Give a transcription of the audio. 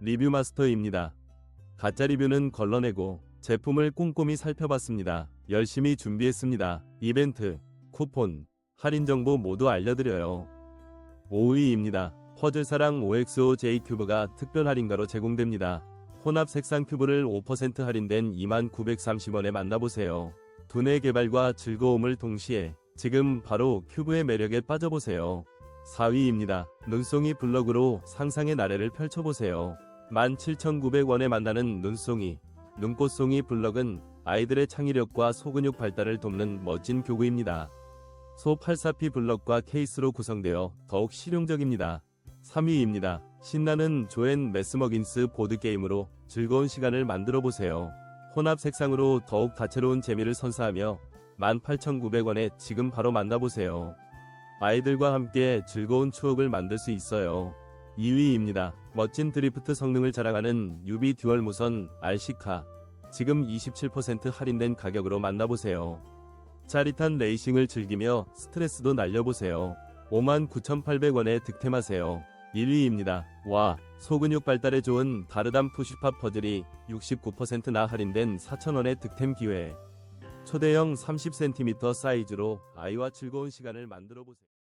리뷰 마스터입니다. 가짜 리뷰는 걸러내고 제품을 꼼꼼히 살펴봤습니다. 열심히 준비했습니다. 이벤트, 쿠폰, 할인 정보 모두 알려드려요. 5위입니다. 퍼즐사랑 OXO-J 큐브가 특별 할인가로 제공됩니다. 혼합 색상 큐브를 5% 할인된 2930원에 만나보세요. 두뇌 개발과 즐거움을 동시에 지금 바로 큐브의 매력에 빠져보세요. 4위입니다. 눈송이 블럭으로 상상의 나래를 펼쳐보세요. 17,900원에 만나는 눈송이, 눈꽃송이 블럭은 아이들의 창의력과 소근육 발달을 돕는 멋진 교구입니다. 소 84P 블럭과 케이스로 구성되어 더욱 실용적입니다. 3위입니다. 신나는 조앤 매스머긴스 보드게임으로 즐거운 시간을 만들어 보세요. 혼합 색상으로 더욱 다채로운 재미를 선사하며 18,900원에 지금 바로 만나보세요. 아이들과 함께 즐거운 추억을 만들 수 있어요. 2위입니다. 멋진 드리프트 성능을 자랑하는 유비 듀얼 무선 RC카. 지금 27% 할인된 가격으로 만나보세요. 짜릿한 레이싱을 즐기며 스트레스도 날려보세요. 59,800원에 득템하세요. 1위입니다. 와, 소근육 발달에 좋은 다르담 푸시팝 퍼즐이 69%나 할인된 4,000원의 득템 기회. 초대형 30cm 사이즈로 아이와 즐거운 시간을 만들어 보세요.